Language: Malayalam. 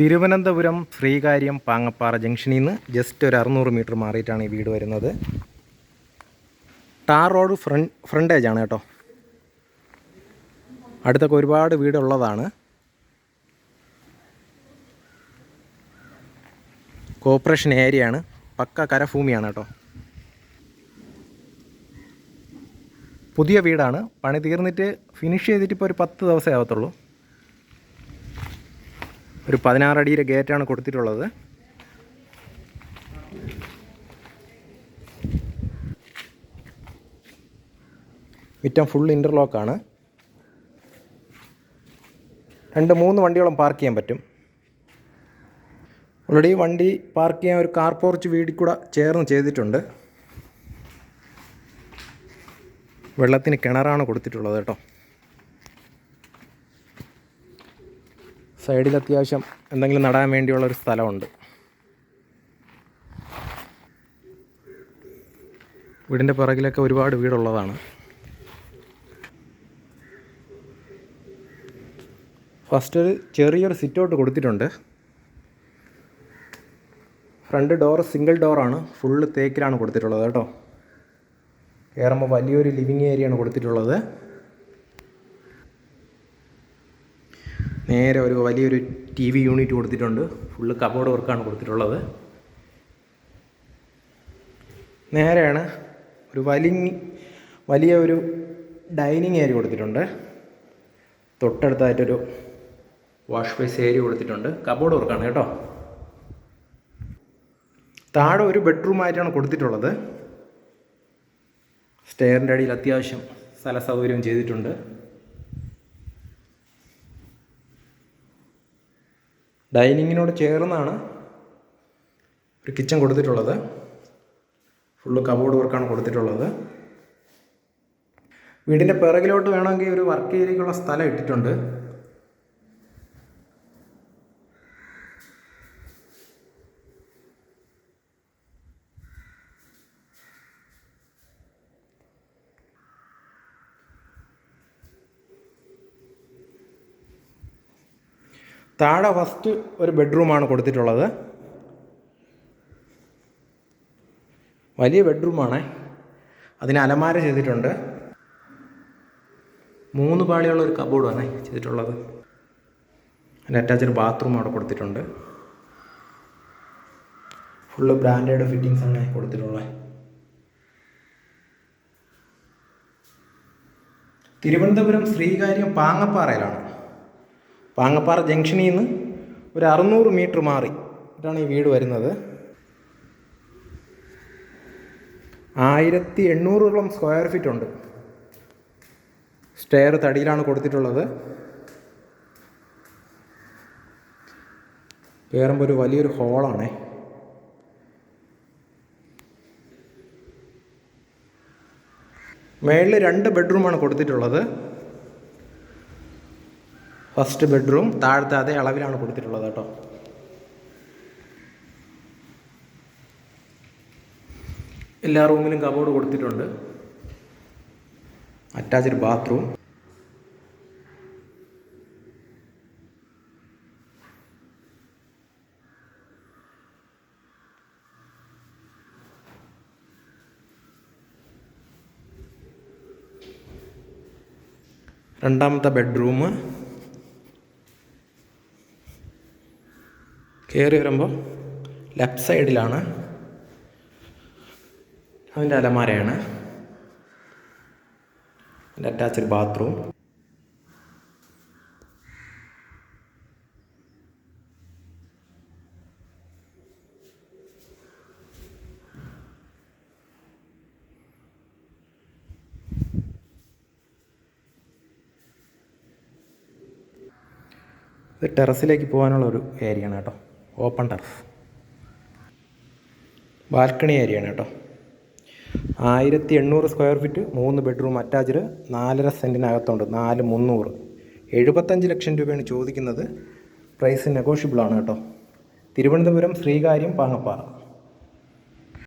തിരുവനന്തപുരം ശ്രീകാര്യം പാങ്ങപ്പാറ ജംഗ്ഷനിൽ നിന്ന് ജസ്റ്റ് ഒരു അറുന്നൂറ് മീറ്റർ മാറിയിട്ടാണ് ഈ വീട് വരുന്നത്. ടാർ റോഡ് ഫ്രണ്ട് ഫ്രണ്ടേജ് ആണ് കേട്ടോ. അടുത്തൊക്കെ ഒരുപാട് വീടുള്ളതാണ്. കോപ്പറേഷൻ ഏരിയയാണ് പക്ക കരഭൂമിയാണ് കേട്ടോ. പുതിയ വീടാണ്. പണി തീർന്നിട്ട് ഫിനിഷ് ചെയ്തിട്ട് ഇപ്പോൾ ഒരു പത്ത് ദിവസമേ ആവത്തുള്ളൂ. ഒരു പതിനാറടിയിലെ ഗേറ്റാണ് കൊടുത്തിട്ടുള്ളത്. മിറ്റം ഫുൾ ഇന്റർലോക്കാണ് രണ്ട് മൂന്ന് വണ്ടിയോളം പാർക്ക് ചെയ്യാൻ പറ്റും. ഓൾറെഡി വണ്ടി പാർക്ക് ചെയ്യാൻ ഒരു കാർ പോർച്ച് വീടി കൂടെ ചേർന്ന് ചെയ്തിട്ടുണ്ട്. വെള്ളത്തിന് കിണറാണ് കൊടുത്തിട്ടുള്ളത് കേട്ടോ. സൈഡിൽ അത്യാവശ്യം എന്തെങ്കിലും നടാൻ വേണ്ടിയുള്ള ഒരു സ്ഥലമുണ്ട്. വീടിന്റെ പിറകിലൊക്കെ ഒരുപാട് വീടുള്ളതാണ്. ഫസ്റ്റ് ഒരു ചെറിയൊരു സിറ്റ് ഔട്ട് കൊടുത്തിട്ടുണ്ട്. ഫ്രണ്ട് ഡോർ സിംഗിൾ ഡോറാണ് ഫുള്ള് തേക്കിലാണ് കൊടുത്തിട്ടുള്ളത് കേട്ടോ. കയറുമ്പോൾ വലിയൊരു ലിവിങ് ഏരിയയാണ് കൊടുത്തിട്ടുള്ളത്. നേരെ ഒരു വലിയൊരു ടി വി യൂണിറ്റ് കൊടുത്തിട്ടുണ്ട്. ഫുള്ള് കബോർഡ് വർക്കാണ് കൊടുത്തിട്ടുള്ളത്. നേരെയാണ് ഒരു വലിങ്ങി വലിയ ഒരു ഡൈനിങ് ഏരിയ കൊടുത്തിട്ടുണ്ട്. തൊട്ടടുത്തായിട്ടൊരു വാഷ് ബേസ് ഏരിയ കൊടുത്തിട്ടുണ്ട്. കബോർഡ് വർക്കാണ് കേട്ടോ. താഴെ ഒരു ബെഡ്റൂമായിട്ടാണ് കൊടുത്തിട്ടുള്ളത്. സ്റ്റെയറിന്റെ അടിയിൽ അത്യാവശ്യം സ്ഥല സൗകര്യം ചെയ്തിട്ടുണ്ട്. ഡൈനിങ്ങിനോട് ചേർന്നാണ് ഒരു കിച്ചൺ കൊടുത്തിട്ടുള്ളത്. ഫുള്ള് കബോർഡ് വർക്കാണ് കൊടുത്തിട്ടുള്ളത്. വീടിന്റെ പിറകിലോട്ട് വേണമെങ്കിൽ ഒരു വർക്ക് ഏരിയയ്ക്കുള്ള സ്ഥലം ഇട്ടിട്ടുണ്ട്. താഴെ ഫസ്റ്റ് ഒരു ബെഡ്റൂമാണ് കൊടുത്തിട്ടുള്ളത്. വലിയ ബെഡ്റൂമാണേ അതിന് അലമാര ചെയ്തിട്ടുണ്ട്. മൂന്ന് പാളിയുള്ള ഒരു കബോർഡാണ് ചെയ്തിട്ടുള്ളത്. അതിന് അറ്റാച്ച്ഡ് ബാത്റൂം അവിടെ കൊടുത്തിട്ടുണ്ട്. ഫുള്ള് ബ്രാൻഡഡ് ഫിറ്റിങ്സ് ആണ് കൊടുത്തിട്ടുള്ളത്. തിരുവനന്തപുരം ശ്രീകാര്യം പാങ്ങപ്പാറയിലാണ്. പാങ്ങപ്പാറ ജംഗ്ഷനിൽ നിന്ന് ഒരു അറുന്നൂറ് മീറ്റർ മാറി. ഇതാണ് ഈ വീട് വരുന്നത്. ആയിരത്തി എണ്ണൂറോളം സ്ക്വയർ ഫീറ്റ് ഉണ്ട്. സ്റ്റെയർ തടിയിലാണ് കൊടുത്തിട്ടുള്ളത്. കയറുമ്പോൾ ഒരു വലിയൊരു ഹോളാണേ. മേളിൽ രണ്ട് ബെഡ്റൂമാണ് കൊടുത്തിട്ടുള്ളത്. ഫസ്റ്റ് ബെഡ്റൂം താഴത്തെ അതേ അളവിലാണ് കൊടുത്തിട്ടുള്ളത് കേട്ടോ. എല്ലാ റൂമിലും കബോർഡ് കൊടുത്തിട്ടുണ്ട്. Attached bathroom. രണ്ടാമത്തെ ബെഡ്റൂം കയറി വരുമ്പോൾ ലെഫ്റ്റ് സൈഡിലാണ് അതിന്റെ അലമാരയാണ്. അതിന്റെ അറ്റാച്ച്ഡ് ബാത്റൂം ഇത് ടെറസിലേക്ക് പോകാനുള്ള ഒരു ഏരിയയാണ് കേട്ടോ. Open turf. ബാൽക്കണി ഏരിയയാണ് കേട്ടോ. ആയിരത്തി എണ്ണൂറ് സ്ക്വയർ ഫീറ്റ് മൂന്ന് ബെഡ്റൂം അറ്റാച്ച്ഡ് നാലര സെന്റിനകത്തുണ്ട് നാല് മുന്നൂറ്. എഴുപത്തഞ്ച് ലക്ഷം രൂപയാണ് ചോദിക്കുന്നത്. പ്രൈസ് നെഗോഷ്യബിളാണ് കേട്ടോ. തിരുവനന്തപുരം ശ്രീകാര്യം പാങ്ങപ്പാറ.